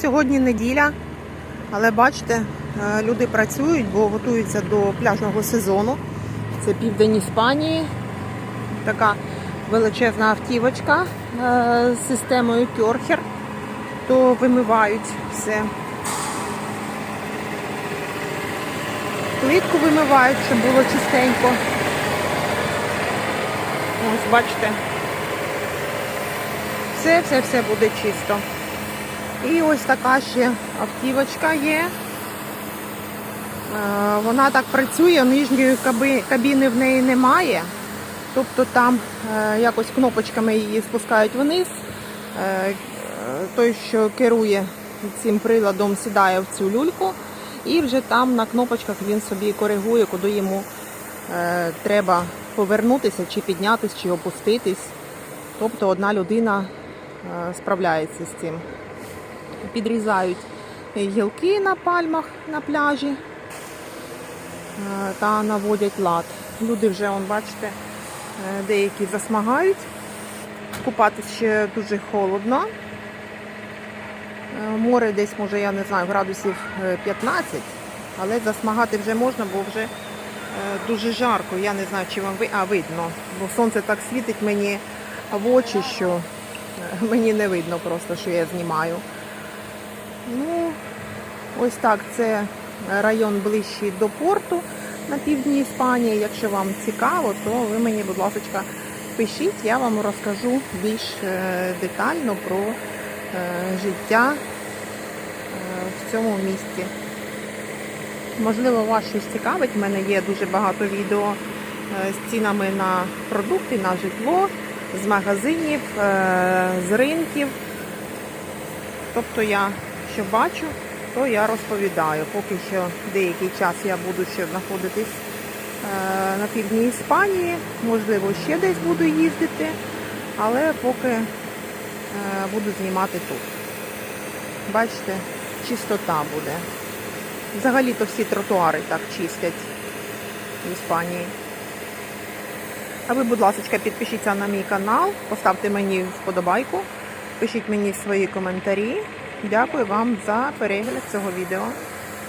Сьогодні неділя, але бачите, е, люди працюють, бо готуються до пляжного сезону. Це південь Іспанії. Така величезна автівочка е, з системою Кьорхер. То вимивають все. Плитку вимивають, щоб було чистенько. Ось бачите. Все, все, все буде чисто. І ось така ще автівочка є. Е, Вона так працює, нижньої кабіни в неї немає. Тобто там е, якось кнопочками її спускають вниз. Е, Той, що керує цим приладом, сідає в цю люльку, і вже там на кнопочках він собі коригує, куди йому треба повернутися, чи піднятися, чи опуститись. Тобто одна людина справляється з цим. Підрізають гілки на пальмах на пляжі е, та наводять лад. Люди вже, он, бачите, е, деякі засмагають. Купатись ще дуже холодно. Е, Море десь, може, я не знаю, градусів е, 15, але засмагати вже можна, бо вже дуже жарко. Я не знаю, чи вам ви... а, видно, бо сонце так світить мені в очі, що мені не видно просто, що я знімаю. Ну, ось так, це район ближчий до порту на півдні Іспанії. Якщо вам цікаво, то ви мені, будь ласка, пишіть, я вам розкажу більш е, детально про е, життя е, в цьому місті. Можливо, вас щось цікавить. У мене є дуже багато відео з цінами на продукти, на житло, з магазинів, з ринків. Тобто я що бачу, то я розповідаю. Поки що деякий час я буду ще знаходитись е, на півдні Іспанії, можливо, ще десь буду їздити, але поки е, буду знімати тут. Бачите, чистота буде. Взагалі-то всі тротуари так чистять в Іспанії. А ви, будь ласка, підпишіться на мій канал, поставте мені вподобайку, пишіть мені свої коментарі. Дякую вам за перегляд цього відео.